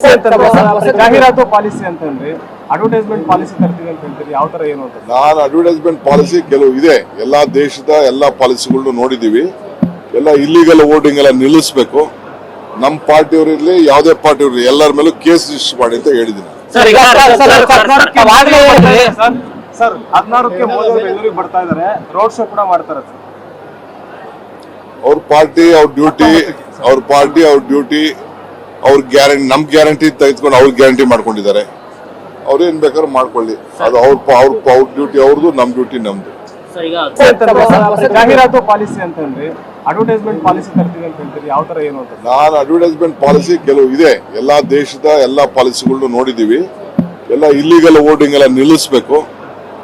ಜಾಹೀರಾತು ಪಾಲಿಸಿ ಅಂತಂದ್ರೆ advertisement policy ತರ್ತೀವಿ ಅಂತ ಹೇಳ್ತೀರಿ. ಯಾವ ತರ ಏನು ಅಂತ? ನಾನು ಅಡ್ವರ್ಟೈಸ್ಮೆಂಟ್ ಪಾಲಿಸಿ ಕೆಲವು ಇದೆ. ಎಲ್ಲಾ ದೇಶದ ಎಲ್ಲಾ ಪಾಲಿಸಿಗಳನ್ನು ನೋಡಿದೀವಿ ಎಲ್ಲ ಇಲ್ಲಿಗಲ್ ವೋಟಿಂಗ್ ಎಲ್ಲ ನಿಲ್ಲಿಸಬೇಕು. ನಮ್ಮ ಪಾರ್ಟಿಯವರು ಇರಲಿ ಯಾವುದೇ ಪಾರ್ಟಿಯವರು ಎಲ್ಲರ ಮೇಲೂ ಕೇಸ್ ರಿಜಿಸ್ಟರ್ ಮಾಡಿ ಅಂತ ಹೇಳಿದ್ದೀನಿ. ಸರ್ ಹದಿನಾರಕ್ಕೆ ಮೋದಿ ಬೆಂಗಳೂರಿಗೆ ಬರ್ತಾ ಇದಾರೆ. ರೋಡ್ ಶೋ ಕೂಡ ಮಾಡ್ತಾರೆ ಸರ್. ಅವ್ರ ಪಾರ್ಟಿ ಅವ್ರ ಡ್ಯೂಟಿ ಅವ್ರ ಪಾರ್ಟಿ ಅವ್ರ ಡ್ಯೂಟಿ ಅವ್ರ ಗ್ಯಾರಂಟಿ ನಮ್ ಗ್ಯಾರಂಟಿ ತೆಗೆದುಕೊಂಡು ಅವ್ರ ಗ್ಯಾರಂಟಿ ಮಾಡ್ಕೊಂಡಿದ್ದಾರೆ ಅವ್ರು ಏನ್ ಬೇಕಾದ್ರೂ ಮಾಡ್ಕೊಳ್ಳಿ ಅದು ಅವ್ರ ಅವ್ರ ಅವ್ರ ಡ್ಯೂಟಿ ಅವ್ರದ್ದು ನಮ್ ಡ್ಯೂಟಿ ನಮ್ದು ಸರ್ ಈಗ ಜಾಹೀರಾತು ಪಾಲಿಸಿ ಅಂತಂದ್ರೆ ಅಡ್ವರ್ಟೈಸ್ಮೆಂಟ್ ಪಾಲಿಸಿ ತರ್ತೀವಿ ಅಂತ ಹೇಳ್ತೀರಿ ಯಾವ ತರ ಏನು ಅಂತ ನಾನು ಅಡ್ವರ್ಟೈಸ್ಮೆಂಟ್ ಪಾಲಿಸಿ ಕೆಲವು ಇದೆ ಎಲ್ಲಾ ದೇಶದ ಎಲ್ಲಾ ಪಾಲಿಸಿಗಳನ್ನು ನೋಡಿದೀವಿ ಎಲ್ಲ ಇಲ್ಲಿಗಲ್ ಓಟಿಂಗ್ ಎಲ್ಲ ನಿಲ್ಲಿಸಬೇಕು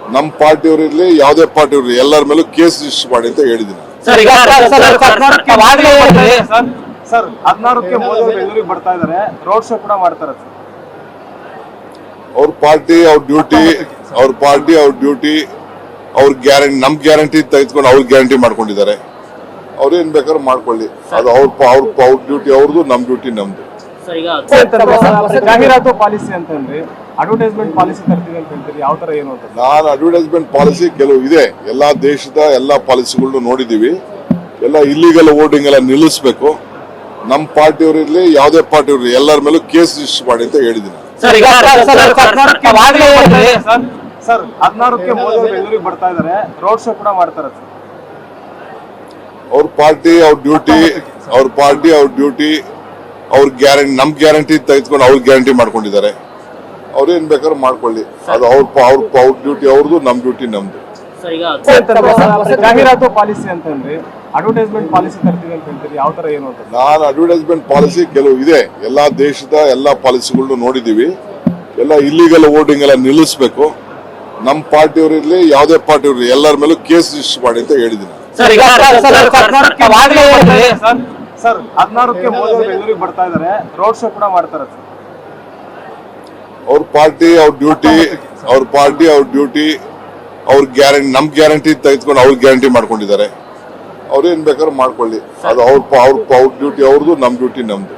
ನಮ್ಮ ಪಾರ್ಟಿಯವರು ಇರಲಿ ಯಾವುದೇ ಪಾರ್ಟಿಯವರು ಎಲ್ಲರ ಮೇಲೂ ಕೇಸ್ ರಿಜಿಸ್ಟರ್ ಮಾಡಿ ಅಂತ ಹೇಳಿದ್ದೀನಿ ಸರ್ ಹದಿನಾರಕ್ಕೆ ಮೋದಿ ಬೆಂಗಳೂರಿಗೆ ಬರ್ತಾ ಇದಾರೆ ರೋಡ್ ಶೋ ಕೂಡ ಮಾಡ್ತಾರೆ ಸರ್. ಅವ್ರ ಪಾರ್ಟಿ ಅವ್ರ ಡ್ಯೂಟಿ ಅವ್ರ ಪಾರ್ಟಿ ಅವ್ರ ಡ್ಯೂಟಿ ಅವ್ರ ಗ್ಯಾರಂಟಿ ನಮ್ ಗ್ಯಾರಂಟಿ ತೆಗೆದುಕೊಂಡು ಅವ್ರ ಗ್ಯಾರಂಟಿ ಮಾಡ್ಕೊಂಡಿದ್ದಾರೆ. ಅವ್ರು ಏನ್ ಬೇಕಾದ್ರೂ ಮಾಡ್ಕೊಳ್ಳಿ. ಅದು ಅವ್ರ ಅವ್ರ ಅವ್ರ ಡ್ಯೂಟಿ ಅವ್ರದ್ದು ನಮ್ ಡ್ಯೂಟಿ ನಮ್ದು. ಸರ್ ಈಗ ಜಾಹೀರಾತು ಪಾಲಿಸಿ ಅಂತಂದ್ರೆ ಅಡ್ವರ್ಟೈಸ್ಮೆಂಟ್ ಪಾಲಿಸಿ ತರ್ತೀವಿ ಅಂತ ಹೇಳ್ತೀರಿ. ಯಾವ ತರ ಏನು ಅಂತ? ನಾನು ಅಡ್ವರ್ಟೈಸ್ಮೆಂಟ್ ಪಾಲಿಸಿ ಕೆಲವು ಇದೆ. ಎಲ್ಲಾ ದೇಶದ ಎಲ್ಲಾ ಪಾಲಿಸಿಗಳನ್ನು ನೋಡಿದೀವಿ. ಎಲ್ಲ ಇಲ್ಲಿಗೆಲ್ಲ ವೋಟಿಂಗ್ ಎಲ್ಲ ನಿಲ್ಲಿಸಬೇಕು. ನಮ್ಮ ಪಾರ್ಟಿಯವರು ಇರಲಿ ಯಾವುದೇ ಪಾರ್ಟಿಯವರು ಎಲ್ಲರ ಮೇಲೂ ಕೇಸ್ ರಿಜಿಸ್ಟರ್ ಮಾಡಿ ಅಂತ ಹೇಳಿದ್ದೀನಿ ಸರ್ ಈಗ ಅವಾಗ್ಲೇ ಹೇಳಿದ್ರಿ ಸರ್ ಸರ್ ಹದಿನಾರಕ್ಕೆ ಮೋದಿ ಅವರು ಬೆಂಗಳೂರಿಗೆ ಬರ್ತಾ ಇದಾರೆ ರೋಡ್ ಶೋ ಕೂಡ ಮಾಡ್ತಾರೆ ಸರ್ ಅವ್ರ ಪಾರ್ಟಿ ಅವ್ರ ಡ್ಯೂಟಿ ಅವ್ರ ಪಾರ್ಟಿ ಅವ್ರ ಡ್ಯೂಟಿ ಅವ್ರ ಗ್ಯಾರಂಟಿ ನಮ್ ಗ್ಯಾರಂಟಿ ತೆಗೆದುಕೊಂಡು ಅವ್ರ ಗ್ಯಾರಂಟಿ ಮಾಡ್ಕೊಂಡಿದ್ದಾರೆ ಅವ್ರೇನ್ ಏನ್ ಬೇಕಾದ್ರೂ ಮಾಡ್ಕೊಳ್ಳಿ ಅದು ಅವ್ರ ಅವ್ರ ಅವ್ರ ಡ್ಯೂಟಿ ಅವ್ರದ್ದು ನಮ್ ಡ್ಯೂಟಿ ನಮ್ದು ಸರ್ ಈಗ ಜಾಹೀರಾತು ಪಾಲಿಸಿ ಅಂತಂದ್ರೆ ಅಡ್ವರ್ಟೈಸ್ಮೆಂಟ್ ಪಾಲಿಸಿ ತರ್ತೀವಿ ಅಂತ ಹೇಳ್ತೀರಿ ಯಾವ ತರ ಏನು ಅಂತ? ನಾನು ಅಡ್ವರ್ಟೈಸ್ಮೆಂಟ್ ಪಾಲಿಸಿ ಕೆಲವು ಇದೆ. ಎಲ್ಲಾ ದೇಶದ ಎಲ್ಲಾ ಪಾಲಿಸಿಗಳನ್ನು ನೋಡಿದೀವಿ. ಎಲ್ಲ ಇಲ್ಲಿಗೆಲ್ಲ ವೋಟಿಂಗ್ ಎಲ್ಲ ನಿಲ್ಲಿಸಬೇಕು. ನಮ್ಮ ಪಾರ್ಟಿಯವರು ಇರಲಿ ಯಾವುದೇ ಪಾರ್ಟಿಯವರು ಎಲ್ಲರ ಮೇಲೂ ಕೇಸ್ ರಿಜಿಸ್ಟರ್ ಮಾಡಿ ಅಂತ ಹೇಳಿದ್ದೀನಿ. ಸರ್ ಹದಿನಾರಕ್ಕೆ ಮೋದಿ ಬೆಂಗಳೂರಿಗೆ ಬರ್ತಾ ಇದಾರೆ. ರೋಡ್ ಶೋ ಕೂಡ ಮಾಡ್ತಾರೆ ಸರ್. ಅವ್ರ ಪಾರ್ಟಿ ಅವ್ರ ಡ್ಯೂಟಿ ಅವ್ರ ಪಾರ್ಟಿ ಅವ್ರ ಡ್ಯೂಟಿ ಅವ್ರ ಗ್ಯಾರಂಟಿ ನಮ್ ಗ್ಯಾರಂಟಿ ತೆಗೆದುಕೊಂಡು ಅವ್ರ ಗ್ಯಾರಂಟಿ ಮಾಡ್ಕೊಂಡಿದ್ದಾರೆ. ಅವ್ರು ಏನ್ ಬೇಕಾದ್ರೂ ಮಾಡ್ಕೊಳ್ಳಿ. ಅದು ಅವ್ರ ಅವ್ರ ಡ್ಯೂಟಿ ಅವ್ರದ್ದು ನಮ್ಮ ಡ್ಯೂಟಿ ನಮ್ದು.